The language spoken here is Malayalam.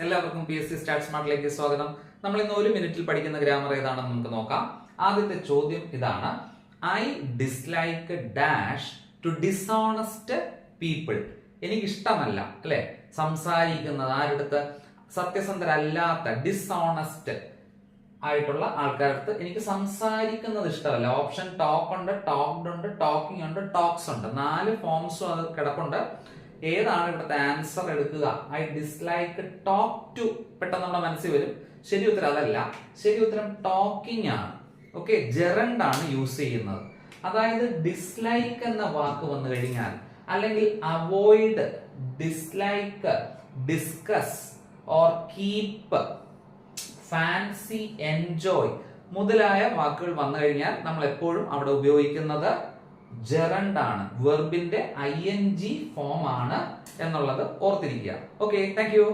എല്ലാവർക്കും പി എസ് സി സ്റ്റാറ്റ് സ്മാർട്ടിലേക്ക് സ്വാഗതം. നമ്മൾ ഇന്ന് ഒരു മിനിറ്റിൽ പഠിക്കുന്ന ഗ്രാമർ ഏതാണെന്ന് നമുക്ക് നോക്കാം. ആദ്യത്തെ ചോദ്യം ഇതാണ്. I dislike dash to dishonest people എനിക്കിഷ്ടമല്ല അല്ലെ? സംസാരിക്കുന്നത് ആരുടെ സത്യസന്ധരല്ലാത്ത ഡിസോണസ്റ്റ് ആയിട്ടുള്ള ആൾക്കാരടുത്ത് എനിക്ക് സംസാരിക്കുന്നത് ഇഷ്ടമല്ല. ഓപ്ഷൻ ടോക്ക് ഉണ്ട് ടോക്ക്ഡ് ഉണ്ട് ടോക്കിംഗ് ഉണ്ട് ടോക്സ് ഉണ്ട്. നാല് ഫോംസും അത് കിടപ്പുണ്ട്. ഏതാണ് ഇവിടുത്തെ ആൻസർ എടുക്കുക? ഐ ഡിസ്ലൈക്ക് ടോക്ക് ടു പെട്ടെന്ന് നമ്മുടെ മനസ്സിൽ വരും. ശരി ഉത്തരം അതല്ല. ശരി ഉത്തരം ടോക്കിംഗ് ആണ്. ഓക്കെ ജെറണ്ട് ആണ് യൂസ് ചെയ്യുന്നത്. അതായത് ഡിസ്ലൈക്ക് എന്ന വാക്ക് വന്നു കഴിഞ്ഞാൽ അല്ലെങ്കിൽ avoid dislike discuss or keep fancy enjoy മുതലായ വാക്കുകൾ വന്നു കഴിഞ്ഞാൽ നമ്മൾ എപ്പോഴും അവിടെ ഉപയോഗിക്കുന്നത് ജെറണ്ട് വെർബിന്റെ ഐ എൻ ജി ഫോം ആണ് എന്നുള്ളത് ഓർത്തിരിക്കുക. Okay thank you